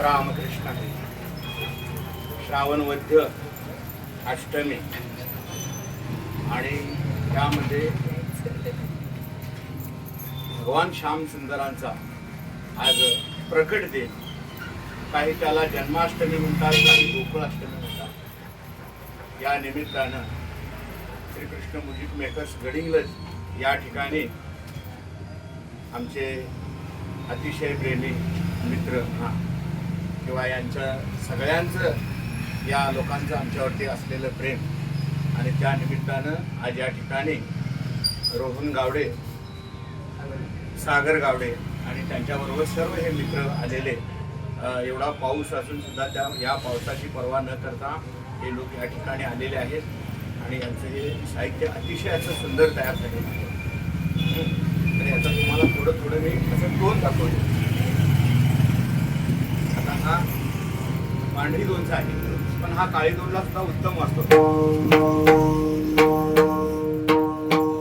रामकृष्ण. हरी. श्रावण वद्य अष्टमी. आणि त्यामध्ये भगवान श्याम सुंदरांचा आज प्रकट दिन. काही त्याला जन्माष्टमी म्हणतात काही गोकुळाष्टमी म्हणतात. या निमित्तानं श्रीकृष्ण म्युझिक मेकर्स गडिंगलज या ठिकाणी आमचे अतिशय प्रेमी मित्र हा किंवा यांच्या सगळ्यांचं या लोकांचं आमच्यावरती असलेलं प्रेम. आणि त्या निमित्तानं आज या ठिकाणी रोहन गावडे सागर गावडे आणि त्यांच्याबरोबर सर्व हे मित्र आलेले. एवढा पाऊस असून सुद्धा त्या या पावसाची पर्वा न करता हे लोक या ठिकाणी आलेले आहेत आणि यांचं हे साहित्य अतिशय असं सुंदर तयार झालेलं आहे. तर याचं तुम्हाला थोडं थोडं मी असं दोन दाखवतो आता हा पांढरी दोनचा आहे. पण हा काळी दोनला सुद्धा उत्तम वाटतो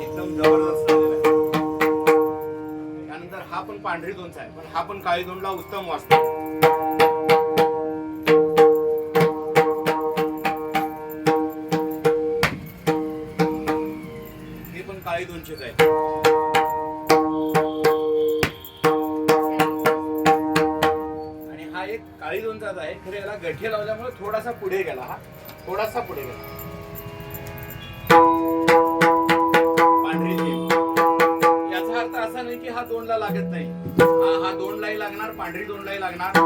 एकदम जबरदस्त त्यानंतर हा पण पांढरी दोनचा आहे. पण हा पण काळी दोनला उत्तम वाचतो हे पण काळी दोनचेच आहे. हा एक काळी दोनचाच आहे. खरं याला गठे लावल्यामुळे थोडासा पुढे गेला हा. थोडासा पुढे गेला. पांढरी याचा अर्थ असा नाही की हा दोनला लागत नाही. हा हा दोनलाही लागणार पांढरी दोनलाही लागणार.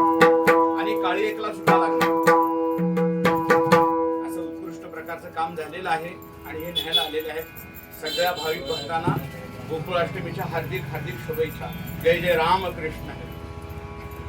आणि काळी एकला सुद्धा लागणार. असं उत्कृष्ट प्रकारचं काम झालेलं आहे आणि हे न्यायला आलेले आहेत सगळ्या भाविक भक्तांना गोकुळाष्टमीच्या हार्दिक हार्दिक शुभेच्छा. जय जय राम कृष्ण.